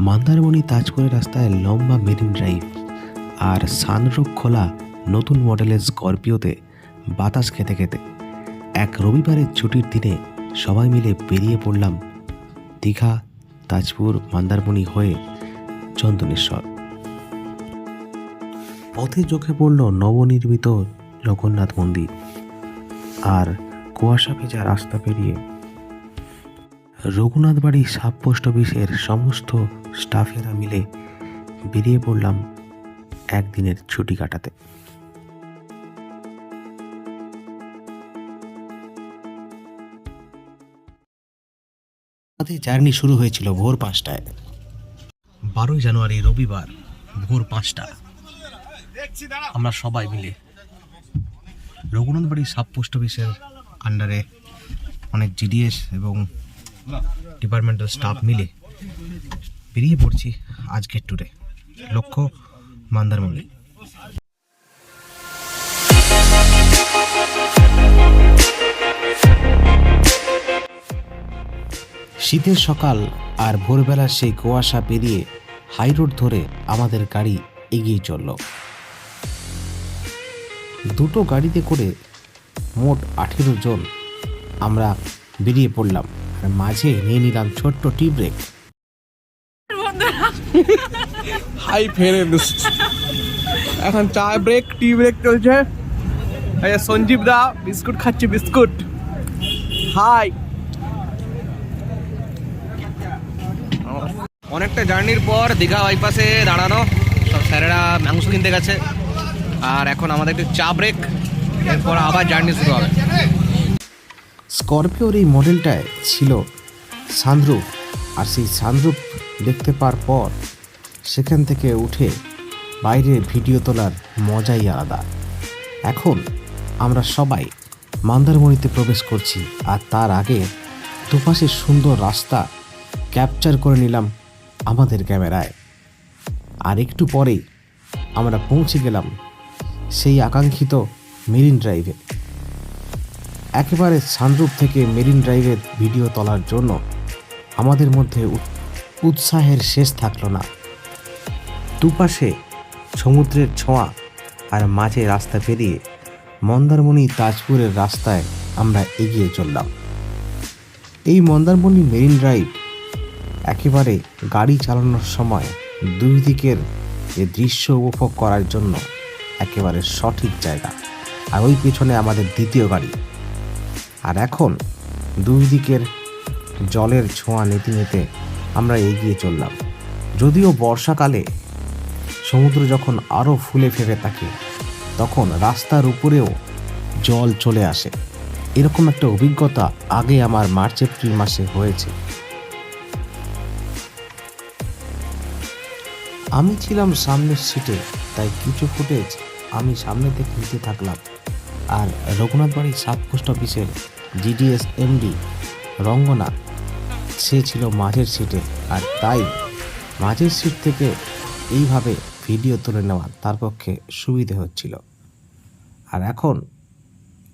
মন্দারমণি তাজপুরের রাস্তায় লম্বা marine drive আর sunroof খোলা নতুন মডেলের স্করপিওতে বাতাস খেতে খেতে। এক রবিবারের ছুটির দিনে সবাই মিলে বেরিয়ে পড়লাম দীঘা, তাজপুর, মন্দারমণি হয়ে চন্দনেশ্বর। পথে চোখে পড়ল নবনির্মিত জগন্নাথ মন্দির। আর কুয়াশা ভেজা রাস্তা পেরিয়ে রঘুনাথ বাড়ি সাব পোস্ট অফিসের সমস্ত স্টাফেরা মিলে বেরিয়ে পড়লাম একদিনের ছুটি কাটাতে। আমাদের জার্নি শুরু হয়েছিল ভোর পাঁচটায়। বারোই জানুয়ারি রবিবার ভোর পাঁচটা। আমরা সবাই মিলে রঘুনাথ বাড়ি সাব পোস্ট অফিসের আন্ডারে অনেক জিডিএস এবং ডিপার্টমেন্টাল স্টাফ মিলে বেরিয়ে পড়ছি আজকের ট্যুরে লক্ষ্য মন্দারমণি। শীতের সকাল আর ভোরবেলার সেই কুয়াশা পেরিয়ে হাই রোড ধরে আমাদের গাড়ি এগিয়ে চলল। দুটো গাড়িতে করে মোট আঠেরো জন আমরা বেরিয়ে পড়লাম। আর মাঝে নিয়ে নিলাম ছোট্ট টি ব্রেক হাই ফ্রেন্ডস, এখন চা ব্রেক টি ব্রেক চলছে। সঞ্জীব দা, বিস্কুট খাচ্ছে, বিস্কুট। হাই। অনেকটা জার্নির পর দীঘা বাইপাসে দাঁড়ানো। সব স্যারেরা মাংস কিনতে গেছে। আর এখন আমাদের একটু চা ব্রেক এরপর আবার জার্নি শুরু হবে। স্করপিওর এই মডেলটায় ছিল সানরুফ। আর সেই সানরুফ দেখতে পাওয়ার পর সেখান থেকে উঠে বাইরে ভিডিও তোলার মজাই আলাদা। এখন আমরা সবাই মন্দারমণিতে প্রবেশ করছি আর তার আগে দুপাশে সুন্দর রাস্তা ক্যাপচার করে নিলাম আমাদের ক্যামেরায়। আর একটু পরেই আমরা পৌঁছে গেলাম সেই আকাঙ্ক্ষিত মেরিন ড্রাইভে। একেবারে সানরূপ থেকে মেরিন ড্রাইভের ভিডিও তোলার জন্য আমাদের মধ্যে উৎসাহের শেষ থাকল না। দুপাশে সমুদ্রের ছোঁয়া আর মাঝে রাস্তা পেরিয়ে মন্দারমণি তাজপুরের রাস্তায় আমরা এগিয়ে চললাম। এই মন্দারমণি মেরিন ড্রাইভ একেবারে গাড়ি চালানোর সময় দুই দিকের যে দৃশ্য উপভোগ করার জন্য একেবারে সঠিক জায়গা। আর ওই পেছনে আমাদের দ্বিতীয় গাড়ি। আর এখন দুই দিকের জলের ছোঁয়া নিতে নিতে আমরা এগিয়ে চললাম। যদিও বর্ষাকালে সমুদ্র যখন আরও ফুলে ফেপে থাকে, তখন রাস্তার উপরেও জল চলে আসে। এরকম একটা অভিজ্ঞতা আগে আমার মার্চ, এপ্রিল মাসে হয়েছে। আমি ছিলাম সামনের সিটে, তাই কিছু ফুটেজ আমি সামনে থেকে নিতে থাকলাম। আর রঘুনাথ বাড়ির সাব পোস্ট অফিসের জিডিএস এমডি রঙ্গনা সে ছিল মাঝের সিটে আর তাই মাঝের সিট থেকে এইভাবে ভিডিও তুলে নেওয়া তার পক্ষে সুবিধে হচ্ছিল। আর এখন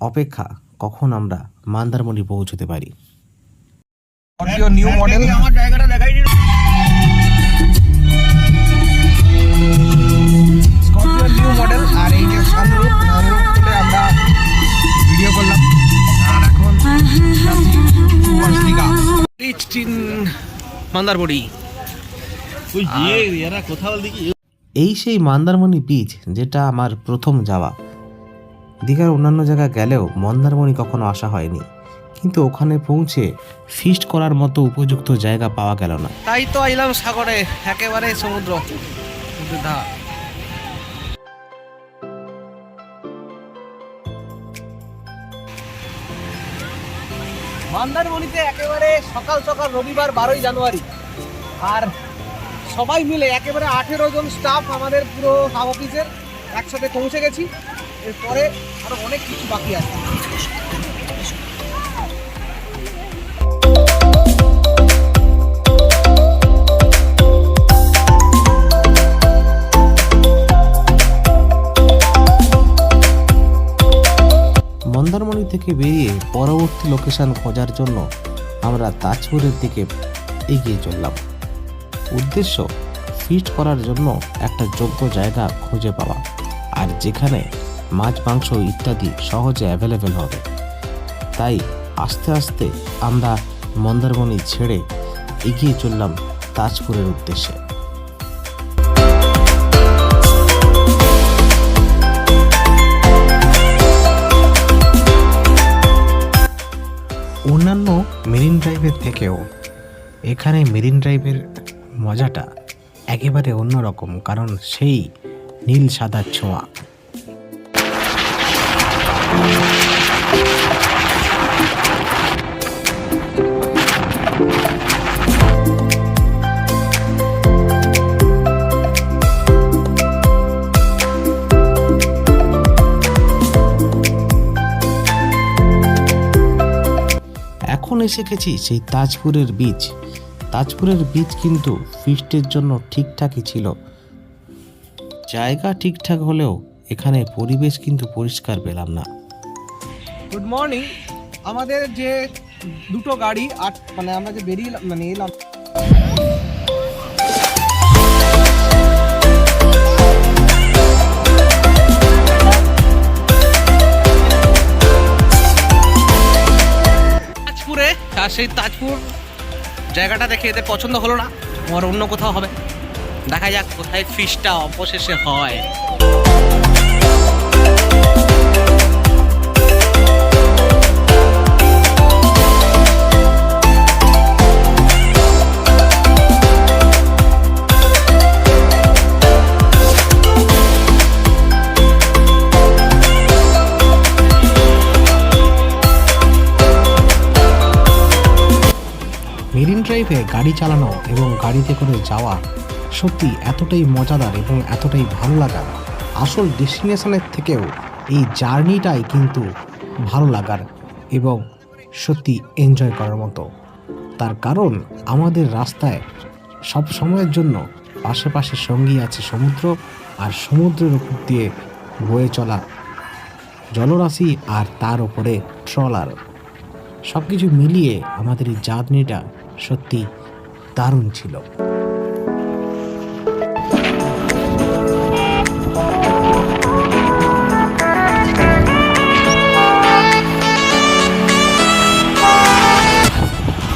অপেক্ষা কখন আমরা মান্দারমণি পৌঁছতে পারি। New model. আমার জায়গাটা দেখাই মন্দারমণি এই সেই মন্দারমণি বিচ যেটা আমার প্রথম যাওয়া। দীঘার অন্যান্য জায়গা গেলেও মন্দারমণি কখনো আসা হয়নি। কিন্তু ওখানে পৌঁছে ফিস্ট করার মতো উপযুক্ত জায়গা পাওয়া গেল না। তাই তো আইলাম সাগরে একেবারে সমুদ্র। ধার মন্দারমণিতে একেবারে সকাল সকাল রবিবার বারোই জানুয়ারি। আর সবাই মিলে একেবারে আঠেরো জন স্টাফ আমাদের পুরো হাফ অফিসের একসাথে পৌঁছে গেছি। এরপরে আরও অনেক কিছু বাকি আছে। থেকে বেরিয়ে পরবর্তী লোকেশান খোঁজার জন্য আমরা তাজপুরের দিকে এগিয়ে চললাম। উদ্দেশ্য ফিস্ট করার জন্য একটা যোগ্য জায়গা খুঁজে পাওয়া, আর যেখানে মাছ, মাংস ইত্যাদি সহজে অ্যাভেলেবেল হবে। তাই আস্তে আস্তে আমরা মন্দারমণি ছেড়ে এগিয়ে চললাম তাজপুরের উদ্দেশ্যে। ড্রাইভের থেকেও এখানে মেরিন ড্রাইভের মজাটা একেবারে অন্যরকম কারণ সেই নীল সাদা ছোঁয়া। এসে শিখেছি সেই তাজপুরের বীজ। তাজপুরের বীজ কিন্তু ফিস্টের জন্য ঠিকঠাকই ছিল। জায়গা ঠিকঠাক হলেও এখানে পরিবেশ কিন্তু পরিষ্কার পেলাম না। গুড মর্নিং আমাদের যে দুটো গাড়ি, আট মানে আমরা যে বেরিয়ে মানে এলাম আর সেই তাজপুর জায়গাটা দেখে এদের পছন্দ হলো না আমার অন্য কোথাও হবে। দেখা যাক কোথায় ফিশটা অবশেষে হয়। ড্রাইভে গাড়ি চালানো এবং গাড়িতে করে যাওয়া সত্যি এতটাই মজাদার এবং এতটাই ভালো লাগার আসল ডেস্টিনেশনের থেকেও এই জার্নিটাই কিন্তু ভালো লাগার এবং সত্যি এনজয় করার মতো। তার কারণ আমাদের রাস্তায় সব সময়ের জন্য পাশে পাশে সঙ্গী আছে সমুদ্র আর সমুদ্রের উপর দিয়ে বয়ে চলা জলরাশি আর তার উপরে ট্রলার সব কিছু মিলিয়ে আমাদের এই জার্নিটা সত্যি দারুণ ছিল।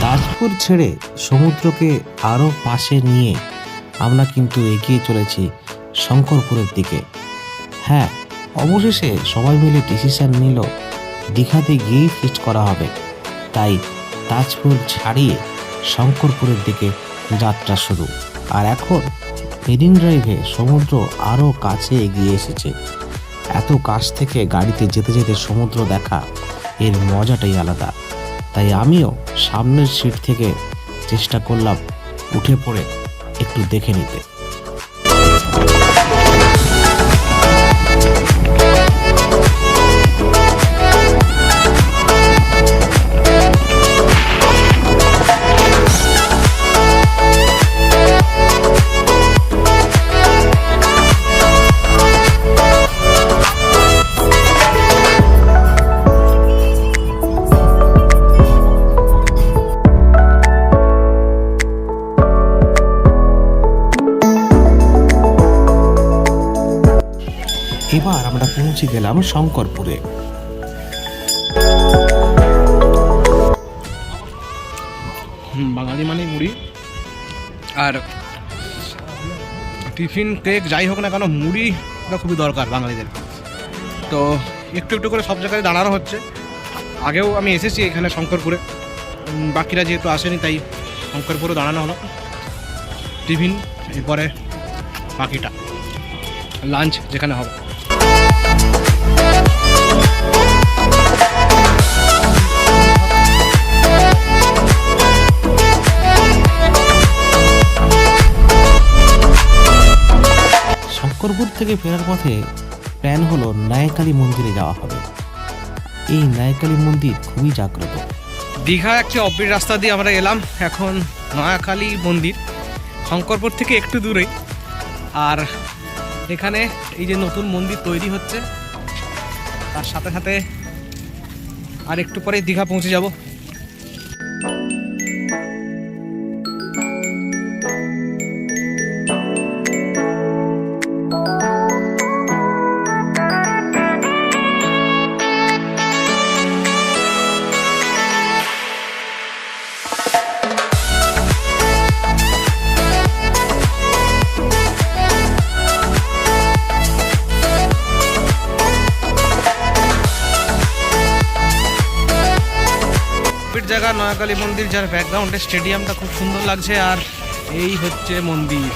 তাজপুর ছেড়ে সমুদ্রকে আরও পাশে নিয়ে আমরা কিন্তু এগিয়ে চলেছি শঙ্করপুরের দিকে। হ্যাঁ অবশেষে সবাই মিলে ডিসিশন নিল, দীঘাতে গিয়েই ফিস্ট করা হবে। তাই তাজপুর ছাড়িয়ে শঙ্করপুরের দিকে যাত্রা শুরু। আর এখন মেরিন ড্রাইভে সমুদ্র আরও কাছে এগিয়ে এসেছে। এত কাছ থেকে গাড়িতে যেতে যেতে সমুদ্র দেখা, এর মজাটাই আলাদা। তাই আমিও সামনের সিট থেকে চেষ্টা করলাম উঠে পড়ে একটু দেখে নিতে। পৌঁছে গেলাম শঙ্করপুরে। বাঙালি মানে মুড়ি। আর টিফিন, কেক, যাই হোক না কেন মুড়িটা খুবই দরকার বাঙালিদের। তো একটু একটু করে সব জায়গায় দাঁড়ানো হচ্ছে। আগেও আমি এসেছি এখানে শঙ্করপুরে। বাকিরা যেহেতু আসেনি, তাই শঙ্করপুরে দাঁড়ানো হলো। টিফিন, এরপরে বাকিটা। লাঞ্চ যেখানে হবে। থেকে ফেরার পথে প্ল্যান হলো নায়কালী মন্দিরে যাওয়া হবে। এই নায়কালী মন্দির খুবই জাগ্রত। দীঘা একটি অব্বির রাস্তা দিয়ে আমরা এলাম, এখন নয়াখালী মন্দির, শঙ্করপুর থেকে একটু দূরেই আর এখানে এই যে নতুন মন্দির তৈরি হচ্ছে, তার সাথে সাথে আর একটু পরে দীঘা পৌঁছে যাব। জায়গা নয়াকালী মন্দির, যার ব্যাকগ্রাউন্ডে স্টেডিয়ামটা খুব সুন্দর লাগছে, আর এই হচ্ছে মন্দির।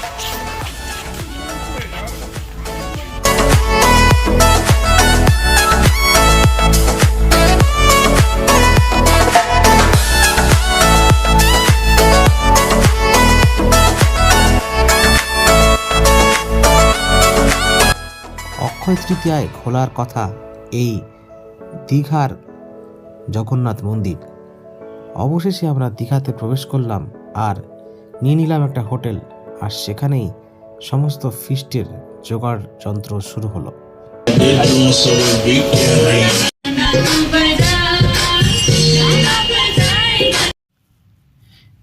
অক্ষয় তৃতীয়ায় খোলার কথা, এই দীঘার জগন্নাথ মন্দির। অবশেষে আমরা দীঘাতে প্রবেশ করলাম আর নিয়ে নিলাম একটা হোটেল আর সেখানেই সমস্ত ফিস্টের জোগাড় যন্ত্র শুরু হলো।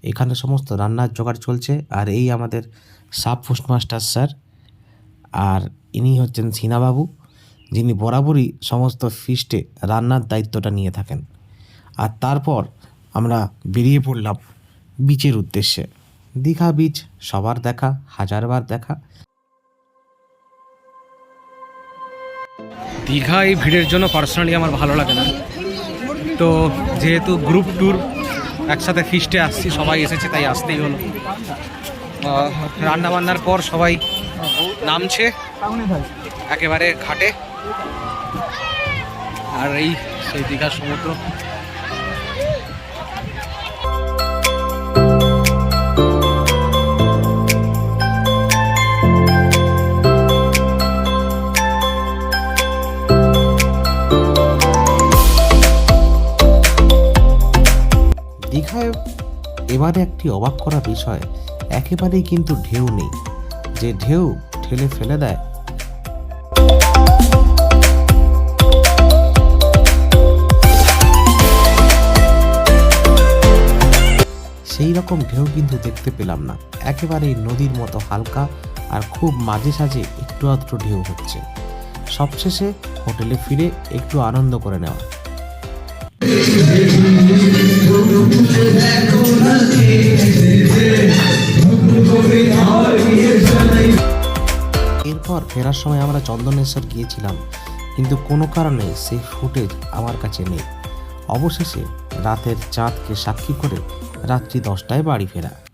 এখানে সমস্ত রান্নার জোগাড় চলছে আর এই আমাদের সাব পোস্ট মাস্টার স্যার আর ইনি হচ্ছেন সিনাবাবু, যিনি বরাবরই সমস্ত ফিস্টে রান্নার দায়িত্বটা নিয়ে থাকেন। আর তারপর আমরা বেরিয়ে পড়লাম বিচের উদ্দেশ্যে। দীঘা বিচ সবার দেখা, হাজারবার দেখা। দীঘা এই ভিড়ের জন্য পার্সোনালি আমার ভালো লাগে না। তো যেহেতু গ্রুপ ট্যুর একসাথে ফিস্টে আসছি, সবাই এসেছে, তাই আসতেই হলো। রান্না বান্নার পর সবাই নামছে, একেবারে ঘাটে। আর এই সেই দীঘার সমুদ্র। এবারে একটি অবাক করা বিষয়, একেবারেই কিন্তু ঢেউ নেই। যে ঢেউ ঠেলে ফেলে দেয়। সেই রকম ঢেউ কিন্তু দেখতে পেলাম না। একেবারেই নদীর মতো হালকা আর খুব মাঝে সাঝে একটু আধটু ঢেউ হচ্ছে। সবশেষে হোটেলে ফিরে একটু আনন্দ করে নেওয়া। এরপর ফেরার সময় আমরা চন্দনেশ্বর গিয়েছিলাম, কিন্তু কোনো কারণে সেই ফুটেজ আমার কাছে নেই। অবশেষে রাতের চাঁদকে সাক্ষী করে রাত্রি দশটায় বাড়ি ফেরা।